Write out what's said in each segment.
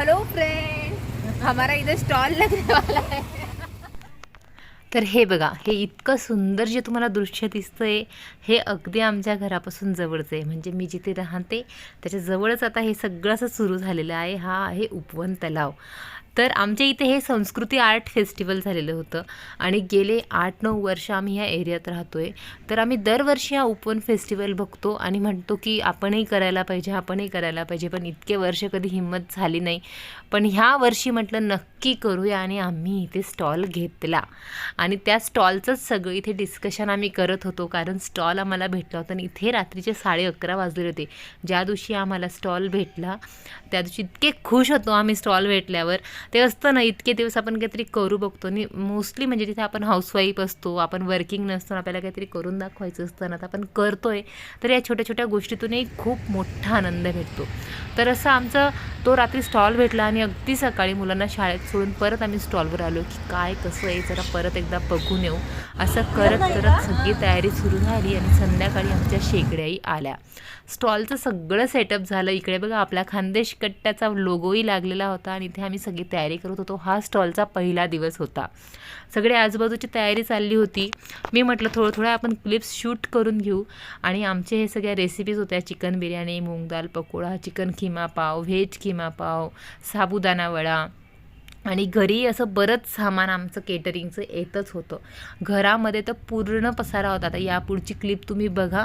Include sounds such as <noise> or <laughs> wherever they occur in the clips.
Hello friend हमारा इधर stall लगने वाला है. तर हे बघा हे इतकं सुंदर जे तुम्हाला दृश्य दिसतंय हे अगदी आमच्या घरापासून जवळचं आहे. म्हणजे मी जिथे राहते त्याच्या जवळच आता हे सगळं असं सुरू झालेलं आहे. हा आहे उपवन तलाव. तर आमच्या इथे हे संस्कृती आर्ट फेस्टिवल झालेलं होतं. आणि गेले आठ नऊ वर्ष आम्ही ह्या एरियात राहतो आहे तर आम्ही दरवर्षी हा उपवन फेस्टिवल बघतो आणि म्हणतो की आपणही करायला पाहिजे आपणही करायला पाहिजे पण इतके वर्ष कधी हिंमत झाली नाही. पण ह्या वर्षी म्हटलं नक्की करूया आणि आम्ही इथे स्टॉल घेतला. आणि त्या स्टॉलचंच सगळं इथे डिस्कशन आम्ही करत होतो कारण स्टॉल आम्हाला भेटला होता आणि इथे रात्रीचे साडे अकरा वाजले होते. ज्या दिवशी आम्हाला स्टॉल भेटला त्या दिवशी इतके खुश होतो आम्ही स्टॉल भेटल्यावर. ते असतं ना इतके दिवस आपण काहीतरी करू बघतो. आणि मोस्टली म्हणजे तिथे आपण हाऊसवाईफ असतो आपण वर्किंग नसतो आपल्याला काहीतरी करून दाखवायचं असतं ना तर आपण करतोय तर या छोट्या छोट्या गोष्टीतूनही खूप मोठा आनंद भेटतो. तर असं आमचं तो रात्री स्टॉल भेटला आणि अगदी सकाळी मुलांना शाळेत सोडून परत आम्ही स्टॉलवर आलो की काय कसं आहे जरा परत एकदा बघून येऊ. असं करत करत सगळी तयारी सुरू झाली आणि संध्याकाळी आमच्या शेकड्याही आल्या. स्टॉलचं सगळं सेटअप झालं. इकडे बघा आपला खानदेश कट्ट्याचा लोगोही लागलेला होता आणि इथे आम्ही सगळी तयारी करत होतो. हा स्टॉलचा पहिला दिवस होता. सगळे आजूबाजूची तयारी चालली होती. मी म्हटलं थोडं थोडं आपण क्लिप्स शूट करून घेऊ. आणि आमचे हे सगळ्या रेसिपीज होत्या चिकन बिर्याणी मूग दाल pakoda chicken chicken keema pav veg keema पाव साबुदाणा वडा आणि घरी असं बरंच सामान आमचं केटरिंगचं येतच होतं. घरामध्ये तर पूर्ण पसारा होता. आता यापुढची क्लिप तुम्ही बघा.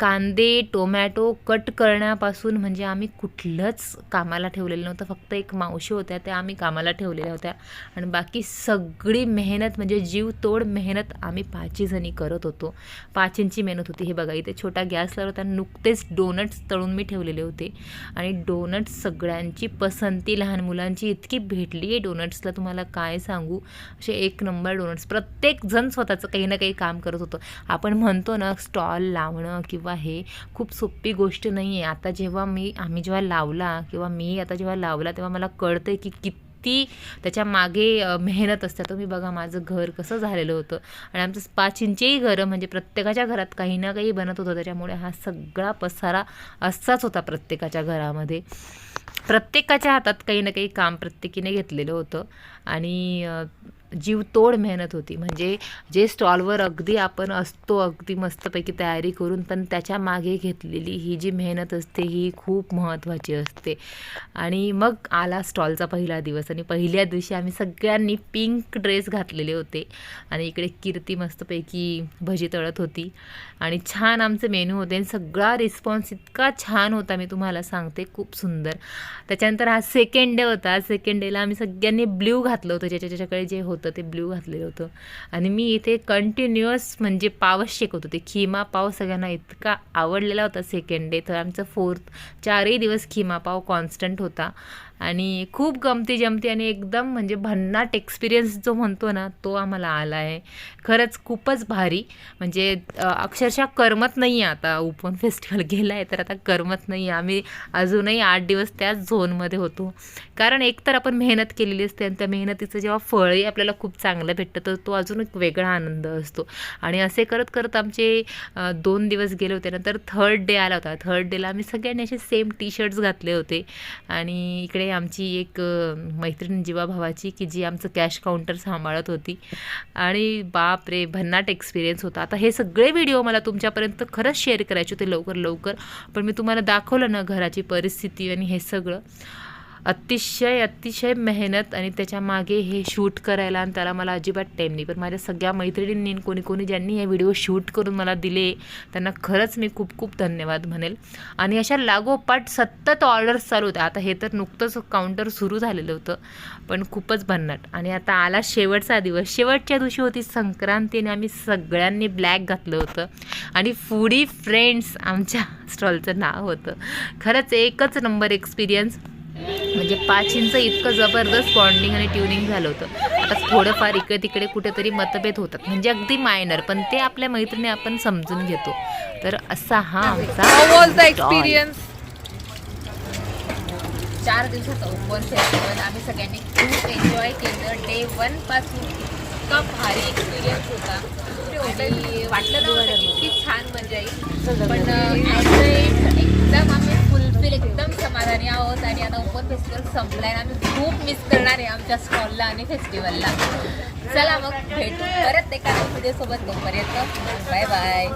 कांदे टोमॅटो कट करण्यापासून म्हणजे आम्ही कुठलंच कामाला ठेवलेलं नव्हतं. फक्त एक मावशी होत्या त्या आम्ही कामाला ठेवलेल्या होत्या. आणि बाकी सगळी मेहनत म्हणजे जीव तोड मेहनत आम्ही पाचही जणी करत होतो. पाचींची मेहनत होती. हे बघा इथे छोटा गॅस लावला होता. नुकतेच डोनट्स तळून मी ठेवलेले होते. आणि डोनट्स सगळ्यांची पसंती लहान मुलांची इतकी भेटली डोनट्सला तुम्हाला काय सांगू? असे एक नंबर डोनट्स. प्रत्येकजण स्वतःचं काही ना काही काम करत होतं. आपण म्हणतो ना स्टॉल लावणं किंवा हे खूप सोपी गोष्ट नाही आहे आता जेव्हा मी आम्ही जेव्हा लावला किंवा मी आता जेव्हा लावला तेव्हा मला कळतं की किती त्याच्यामागे मेहनत असते. तुम्ही बघा माझं घर कसं झालेलं होतं. आणि आमचं पाच इंचही घरं म्हणजे प्रत्येकाच्या घरात काही ना काही बनत होतं. त्याच्यामुळे हा सगळा पसारा असाच होता प्रत्येकाच्या घरामध्ये. प्रत्येकाच्या हातात काही ना काही काम प्रत्येकीने घेतलेलं होतं. आणि जीवतोड मेहनत होती. म्हणजे जे स्टॉलवर अगदी आपण असतो अगदी मस्तपैकी तयारी करून पण त्याच्यामागे घेतलेली ही जी मेहनत असते ही खूप महत्त्वाची असते. आणि मग आला स्टॉलचा पहिला दिवस आणि पहिल्या दिवशी आम्ही सगळ्यांनी पिंक ड्रेस घातलेले होते. आणि इकडे कीर्ती मस्तपैकी भजी तळत होती. आणि छान आमचे मेनू होते आणि सगळा रिस्पॉन्स इतका छान होता मी तुम्हाला सांगते खूप सुंदर. त्याच्यानंतर हा सेकंड डे होता. सेकंड डेला आम्ही सगळ्यांनी ब्ल्यू घातलं होतं. ज्याच्या ज्याच्याकडे जे होतं ते ब्ल्यू घातलेलं होतं. आणि मी इथे कंटिन्युअस म्हणजे पावच शिकवत होते खिमा पाव सगळ्यांना इतका आवडलेला होता सेकंड डे तर आमचं फोर्थ चारही दिवस खिमा पाव कॉन्स्टंट होता. आणि खूप गमती जमती आणि एकदम म्हणजे भन्नाट एक्सपिरियन्स जो म्हणतो ना तो आम्हाला आला आहे. खरंच खूपच भारी. म्हणजे अक्षरशः करमत नाही आहे आता ओपन फेस्टिवल गेला आहे तर आता करमत नाही आहे आम्ही अजूनही आठ दिवस त्याच झोनमध्ये होतो. कारण एकतर आपण मेहनत केलेली असते आणि त्या मेहनतीचं जेव्हा फळही आपल्याला खूप चांगलं भेटतं तर तो अजून एक वेगळा आनंद असतो. आणि असे करत करत आमचे दोन दिवस गेले होते नंतर थर्ड डे आला होता. थर्ड डेला आम्ही सगळ्यांनी असे सेम टी शर्ट्स घातले होते. आणि इकडे आमची एक मैत्रीण जीवाभावाची की जी आमचं कॅश काउंटर सांभाळत होती. आणि बाप रे भन्नाट एक्सपिरियन्स होता. आता हे सगळे व्हिडिओ मला तुमच्यापर्यंत खरंच शेअर करायचे होते लवकर लवकर. पण मी तुम्हाला दाखवलं ना घराची परिस्थिती आणि हे सगळं. अतिशय अतिशय मेहनत आणि त्याच्यामागे हे शूट करायला आणि त्याला मला अजिबात टाईम नाही. पण माझ्या सगळ्या मैत्रिणींनी कोणी कोणी ज्यांनी हे व्हिडिओ शूट करून मला दिले त्यांना खरंच मी खूप खूप धन्यवाद म्हणेल. आणि अशा लागोपाठ सतत ऑर्डर्स चालू होत्या. आता हे तर नुकतंच काउंटर सुरू झालेलं होतं पण खूपच भन्नाट. आणि आता आला शेवटचा दिवस. शेवटच्या दिवशी होती संक्रांती आणि आम्ही सगळ्यांनी ब्लॅक घातलं होतं. आणि फुडी फ्रेंड्स आमच्या <laughs> स्टॉलचं नाव होतं. खरंच एकच नंबर एक्सपिरियन्स म्हणजे पाच इंच इतकं जबरदस्त बॉन्डिंग आणि ट्युनिंग झालं होतं. आता थोडंफार इकडे तिकडे कुठेतरी मतभेद होतात. म्हणजे अगदी मायनर पण ते आपल्या मैत्रिणी आपण समजून घेतो. तर असा हा आमचा experience? चार दिवसाचा ओपन फेस्टिवल आम्ही सगळ्यांनी खूप एन्जॉय केलं. डे वनपासून इतका भारी एक्सपिरियन्स होता. आणि वाटलं नव्हतं. की इतकी छान मजा येईल पण एकदम आम्ही फील एकदम समाधानी आहोत आणि आता ओपन फेस्टिवल संपलाय आम्ही खूप मिस करणार आहे आमच्या स्टॉलला आणि फेस्टिवलला चला मग भेटू परत एका व्हिडिओ सोबत तोपर्यंत. Bye bye